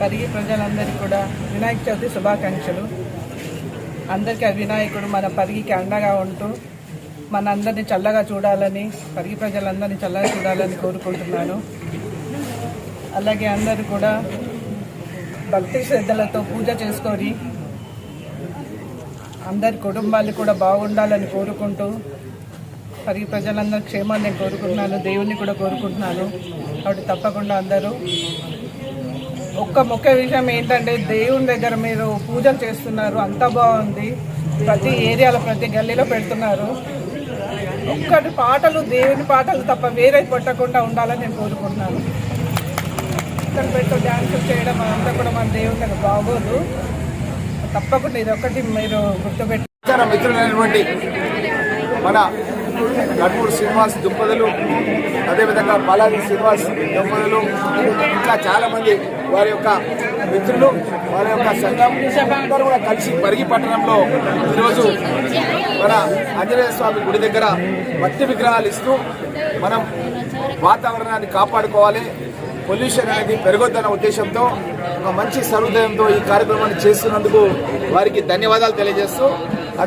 పరిగి ప్రజలందరికీ కూడా వినాయక చవితి శుభాకాంక్షలు. అందరికీ ఆ వినాయకుడు మన పరిగికి అండగా ఉంటూ మనందరినీ చల్లగా చూడాలని పరిగి ప్రజలందరినీ చల్లగా చూడాలని కోరుకుంటున్నాను. అలాగే అందరూ కూడా భక్తి శ్రద్ధలతో పూజ చేసుకొని అందరి కుటుంబాలు కూడా బాగుండాలని కోరుకుంటూ పరిగి ప్రజలందరూ క్షేమాన్ని నేను కోరుకుంటున్నాను దేవుణ్ణి కూడా కోరుకుంటున్నాను. కాబట్టి తప్పకుండా అందరూ ఒక్క ముఖ్య విషయం ఏంటంటే దేవుని దగ్గర మీరు పూజలు చేస్తున్నారు అంతా బాగుంది. ప్రతి ఏరియాలో ప్రతి గల్లీలో పెడుతున్నారు. ఒక్కటి పాటలు దేవుని పాటలు తప్ప వేరే పెట్టకుండా ఉండాలని నేను కోరుకుంటున్నాను. ఇక్కడ పెట్టు డ్యాన్స్ చేయడం అంతా కూడా మన దేవుని దగ్గర బాగోదు. తప్పకుండా ఇది ఒకటి మీరు గుర్తుపెట్టి మిత్రులైనటువంటి మన గడ్మూరు శ్రీనివాస్ దుంపదులు అదేవిధంగా బాలాజీ శ్రీనివాస్ దుంపదులు ఇంకా చాలామంది వారి యొక్క మిత్రులు వారి యొక్క సంఘం అందరూ కూడా కలిసి పరిగి పట్టణంలో ఈరోజు మన ఆంజనేయ స్వామి గుడి దగ్గర మట్టి విగ్రహాలు ఇస్తూ మనం వాతావరణాన్ని కాపాడుకోవాలి. పొల్యూషన్ అనేది పెరగొద్దన్న ఉద్దేశంతో ఒక మంచి సరుదయంతో ఈ కార్యక్రమాన్ని చేస్తున్నందుకు వారికి ధన్యవాదాలు తెలియజేస్తూ